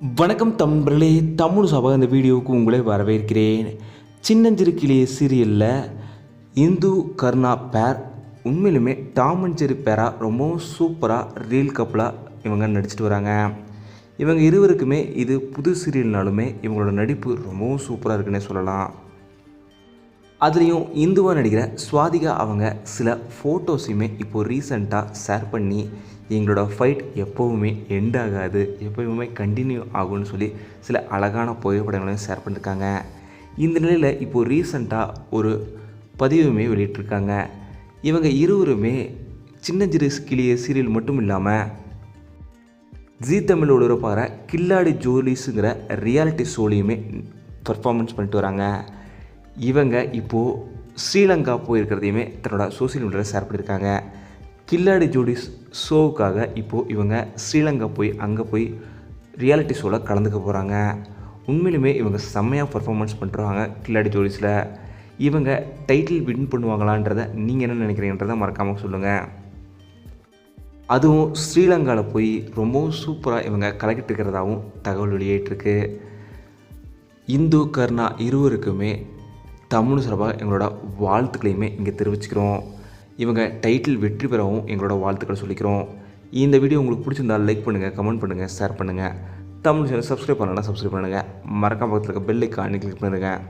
வணக்கம் தம்பர்களே தமிழ் சபா இந்த வீடியோவுக்கு உங்களை வரவேற்கிறேன். சின்னஞ்சிறு கிளிய சீரியலில் இந்து கருணா பேர் உண்மையிலுமே டாம் அண்ட் ஜெரி பேராக ரொம்பவும் சூப்பராக ரீல் கப்பலாக இவங்க நடிச்சிட்டு வராங்க. இவங்க இருவருக்குமே இது புது சீரியல்னாலுமே இவங்களோட நடிப்பு ரொம்பவும் சூப்பராக இருக்குன்னே சொல்லலாம். அதுலேயும் இந்துவாக நடிக்கிற ஸ்வாதிகா அவங்க சில ஃபோட்டோஸையுமே இப்போது ரீசண்டாக ஷேர் பண்ணி எங்களோட ஃபைட் எப்போவுமே எண்ட் ஆகாது எப்போவுமே கண்டினியூ ஆகும்னு சொல்லி சில அழகான புகைப்படங்களையும் ஷேர் பண்ணியிருக்காங்க இந்த நிலையில் இப்போது ரீசண்டாக ஒரு பதிவுமே வெளியிட்டிருக்காங்க. இவங்க இருவருமே சின்னஞ்சிறு கிளிய சீரியல் மட்டும் இல்லாமல் ஜீ தமிழ் ஒளிபரப்பாகிற கில்லாடி ஜோலிஸுங்கிற ரியாலிட்டி ஷோலையுமே பர்ஃபார்மன்ஸ் பண்ணிட்டு வராங்க. இவங்க இப்போது ஸ்ரீலங்கா போயிருக்கிறதையுமே தன்னோட சோஷியல் மீடியாவில் ஷேர் பண்ணியிருக்காங்க. கில்லாடி ஜோடிஸ் ஷோவுக்காக இப்போது இவங்க ஸ்ரீலங்கா போய் அங்கே போய் ரியாலிட்டி ஷோவில் கலந்துக்க போகிறாங்க உண்மையிலுமே இவங்க செம்மையாக பர்ஃபார்மன்ஸ் பண்ணுறாங்க கில்லாடி ஜோடிஸில். இவங்க டைட்டில் வின் பண்ணுவாங்களான்றதை நீங்கள் என்ன நினைக்கிறீங்கன்றதை மறக்காமல் சொல்லுங்கள் அதுவும் ஸ்ரீலங்காவில் போய் ரொம்பவும் சூப்பராக இவங்க கலக்கிட்டு இருக்கிறதாகவும் தகவல் வெளியிட்டிருக்கு இந்து கர்ணா இருவருக்குமே தமிழ் சார்பாக எங்களோட வாழ்த்துக்களையுமே இங்கே தெரிவிச்சுக்கிறோம். இவங்க டைட்டில் வெற்றி பெறவும் எங்களோட வாழ்த்துக்களை சொல்லிக்கிறோம். இந்த வீடியோ உங்களுக்கு பிடிச்சிருந்தால் லைக் பண்ணுங்கள் கமெண்ட் பண்ணுங்கள் ஷேர் பண்ணுங்கள் தமிழ் சேனல் சப்ஸ்கிரைப் பண்ணலாம் சப்ஸ்கிரைப் பண்ணுங்கள் மறக்காம பக்கத்தில் இருக்க பெல் ஐக்கானி கிளிக் பண்ணுங்கள்